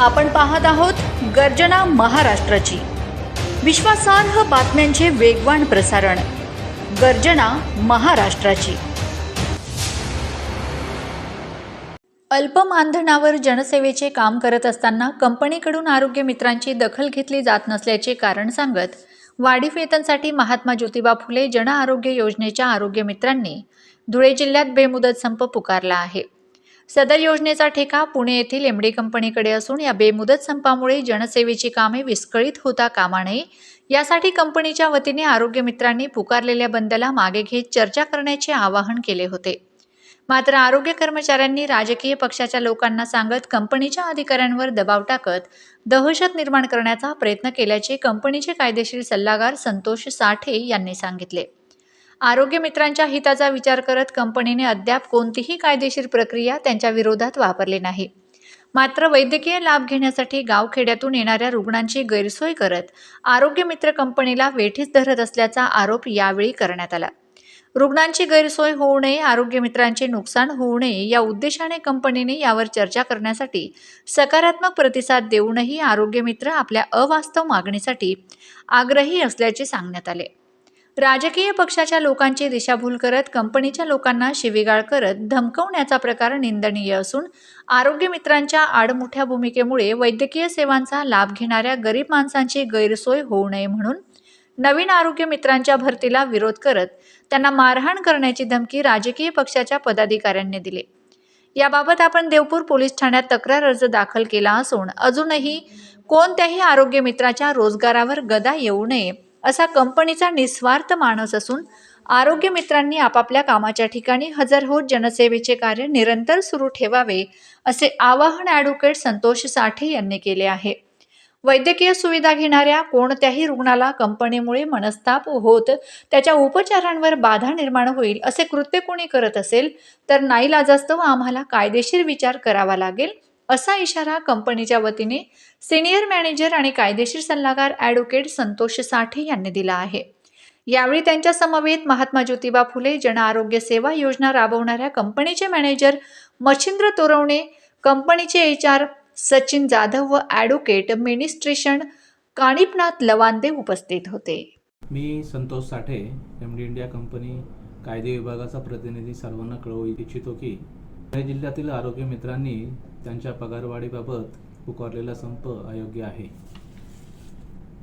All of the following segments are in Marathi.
आपण पाहत आहोत गर्जना महाराष्ट्राची. विश्वासार्ह बातम्यांचे वेगवान प्रसारण. गर्जना महाराष्ट्राची. अल्प मानधनावर जनसेवेचे काम करत असताना कंपनीकडून आरोग्य मित्रांची दखल घेतली जात नसल्याचे कारण सांगत वाढीव वेतनसाठी महात्मा ज्योतिबा फुले जन आरोग्य योजनेच्या आरोग्य मित्रांनी धुळे जिल्ह्यात बेमुदत संप पुकारला आहे. सदर योजनेचा ठेका पुणे येथील एमडी कंपनीकडे असून या बेमुदत संपामुळे जनसेवेची कामे विस्कळीत होता कामा नये. यासाठी कंपनीच्या वतीने आरोग्य मित्रांनी पुकारलेल्या बंदला मागे घेत चर्चा करण्याचे आवाहन केले होते. मात्र आरोग्य कर्मचाऱ्यांनी राजकीय पक्षाच्या लोकांना सांगत कंपनीच्या अधिकाऱ्यांवर दबाव टाकत दहशत निर्माण करण्याचा प्रयत्न केल्याचे कंपनीचे कायदेशीर सल्लागार संतोष साठे यांनी सांगितले. आरोग्य मित्रांच्या हिताचा विचार करत कंपनीने अद्याप कोणतीही कायदेशीर प्रक्रिया त्यांच्या विरोधात वापरली नाही. मात्र वैद्यकीय लाभ घेण्यासाठी गावखेड्यातून येणाऱ्या रुग्णांची गैरसोय करत आरोग्य मित्र कंपनीला वेठीस धरत असल्याचा आरोप यावेळी करण्यात आला. रुग्णांची गैरसोय होऊ नये आरोग्य मित्रांचे नुकसान होऊ नये या उद्देशाने कंपनीने यावर चर्चा करण्यासाठी सकारात्मक प्रतिसाद देऊनही आरोग्य मित्र आपल्या अवास्तव मागणीसाठी आग्रही असल्याचे सांगण्यात आले. राजकीय पक्षाच्या लोकांची दिशाभूल करत कंपनीच्या लोकांना शिवीगाळ करत धमकवण्याचा प्रकार निंदनीय असून आरोग्य मित्रांच्या आडमुठ्या भूमिकेमुळे वैद्यकीय सेवांचा लाभ घेणाऱ्या गरीब माणसांची गैरसोय होऊ नये म्हणून नवीन आरोग्य मित्रांच्या भरतीला विरोध करत त्यांना मारहाण करण्याची धमकी राजकीय पक्षाच्या पदाधिकाऱ्यांनी दिली. याबाबत आपण देवपूर पोलीस ठाण्यात तक्रार अर्ज दाखल केला असून अजूनही कोणत्याही आरोग्य मित्राच्या रोजगारावर गदा येऊ नये असा कंपनीचा निस्वार्थ मानस असून आरोग्य मित्रांनी आपापल्या कामाच्या ठिकाणी हजर होत जनसेवेचे कार्य निरंतर सुरू ठेवावे असे आवाहन ॲडव्होकेट संतोष साठे यांनी केले आहे. वैद्यकीय सुविधा घेणाऱ्या कोणत्याही रुग्णाला कंपनीमुळे मनस्ताप होत त्याच्या उपचारांवर बाधा निर्माण होईल असे कृत्य कोणी करत असेल तर नाईलाजास्तव आम्हाला कायदेशीर विचार करावा लागेल. असा इशारा कंपनीच्या वतीने सिनियर मॅनेजर आणि कायदेशीर सल्लागार ॲडव्होकेट संतोष साठे यांनी दिला आहे. यावेळी त्यांच्या समवेत महात्मा ज्योतिबा फुले जन आरोग्य सेवा योजना राबवणाऱ्या कंपनीचे मॅनेजर मच्छिंद्र तोरवणे कंपनीचे एच आर सचिन जाधव व ॲडव्होकेट मिनिस्ट्रेशन काणिपनाथ लवांदे उपस्थित होते. मी Santosh Sathe M D India company कायदे विभागाचा प्रतिनिधी सर्वांना कळवू इच्छितो की पुणे जिल्ह्यातील आरोग्य मित्रांनी त्यांच्या पगारवाढीबाबत पुकारलेला संप अयोग्य आहे.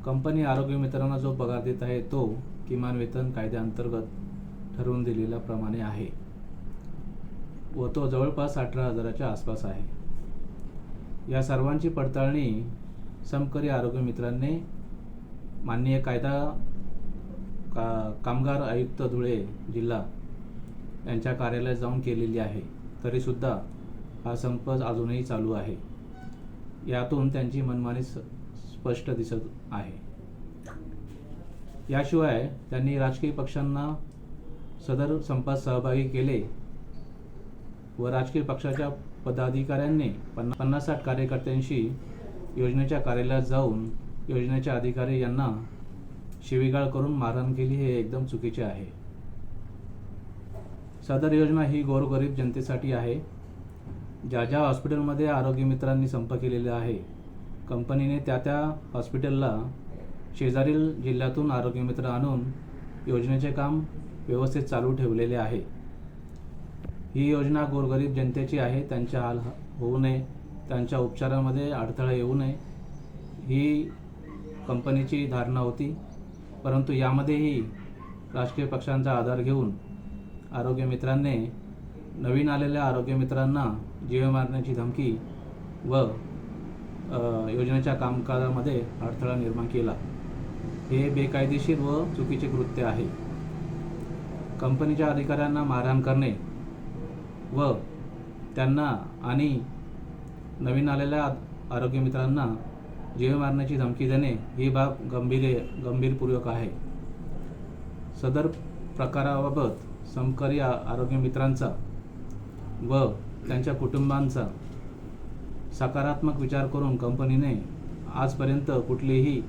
कंपनी आरोग्य मित्रांना जो पगार देत आहे तो किमान वेतन कायद्याअंतर्गत ठरवून दिलेल्या प्रमाणे आहे व तो जवळपास अठरा हजाराच्या आसपास आहे. या सर्वांची पडताळणी समकरी आरोग्य मित्रांनी माननीय कायदा का कामगार आयुक्त धुळे जिल्हा यांच्या कार्यालयात जाऊन केलेली आहे. तरीसुद्धा हा संप अजूनही चालू आहे. यातून त्यांची मनमानी स्पष्ट दिसत आहे. याशिवाय त्यांनी राजकीय पक्षांना सदर संपात सहभागी केले व राजकीय पक्षाच्या पदाधिकाऱ्यांनी पन्ना पन्नास साठ कार्यकर्त्यांशी योजनेच्या कार्यालयात जाऊन योजनेच्या अधिकारी यांना शिवीगाळ करून मारहाण केली हे एकदम चुकीचे आहे. सदर योजना ही गोरगरीब जनतेसाठी आहे. ज्या ज्या हॉस्पिटलमध्ये आरोग्य मित्रांनी संप केलेला आहे कंपनीने त्या त्या हॉस्पिटलला शेजारील जिल्ह्यातून आरोग्य मित्र आणून योजनेचे काम व्यवस्थित चालू ठेवलेले आहे. ही योजना गोरगरीब जनतेची आहे. त्यांच्या हाल होऊ नये. त्यांच्या उपचारामध्ये अडथळा येऊ नये. ही कंपनीची धारणा होती. परंतु यामध्येही राजकीय पक्षांचा आधार घेऊन आरोग्य मित्रांनी नवीन आलेल्या आरोग्य मित्रांना जीव मारण्याची धमकी व योजनेच्या कामकाजामध्ये अडथळा निर्माण केला. हे बेकायदेशीर व चुकीचे कृत्य आहे. कंपनीच्या अधिकाऱ्यांना मारहाण करणे व त्यांना आणि नवीन आलेल्या आरोग्य मित्रांना जीव मारण्याची धमकी देणे ही बाब गंभीर गंभीरपूर्वक आहे. सदर प्रकाराबाबत समकारी आरोग्य मित्रांचा व त्यांच्या कुटुंबांचा सकारात्मक विचार करून कंपनीने आजपर्यंत कुठलीही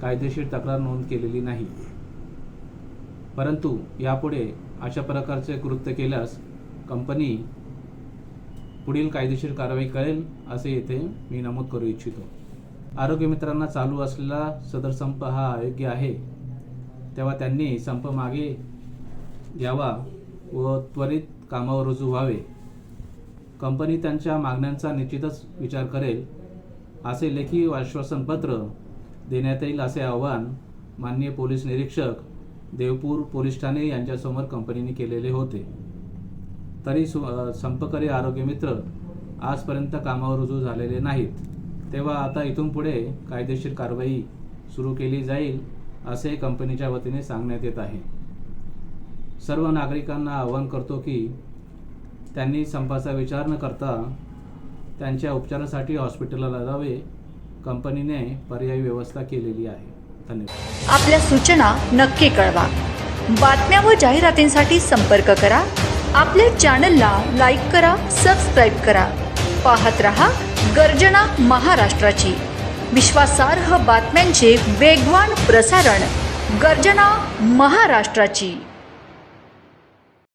कायदेशीर तक्रार नोंद केलेली नाही. परंतु यापुढे अशा प्रकारचे कृत्य केल्यास कंपनी पुढील कायदेशीर कारवाई करेल असे येथे मी नमूद करू इच्छितो. आरोग्य मित्रांना चालू असलेला सदर संप हा अयोग्य आहे तेव्हा त्यांनी संप मागे घ्यावा व त्वरित कामावर रुजू व्हावे. कंपनी त्यांच्या मागण्यांचा निश्चितच विचार करेल असे लेखी आश्वासनपत्र देण्यात येईल असे आवाहन माननीय पोलीस निरीक्षक देवपूर पोलीस ठाणे यांच्यासमोर कंपनीने केलेले होते. तरी सु संपकरी आरोग्य मित्र आजपर्यंत कामावर रुजू झालेले नाहीत. तेव्हा आता इथून पुढे कायदेशीर कारवाई सुरू केली जाईल असे कंपनीच्या वतीने सांगण्यात येत आहे. सर्व नागरिकांना आवाहन करतो की त्यांनी संपाचा विचार न करता त्यांच्या उपचारासाठी हॉस्पिटलला जावे कंपनीने पर्यायी व्यवस्था केलेली आहे. धन्यवाद. आपल्या सूचना नक्की कळवा. बातम्या व जाहिरातींसाठी संपर्क करा. आपल्या चॅनलला लाईक करा सबस्क्राईब करा. पाहत रहा गर्जना महाराष्ट्राची. विश्वासार्ह बातम्यांचे वेगवान प्रसारण गर्जना महाराष्ट्राची.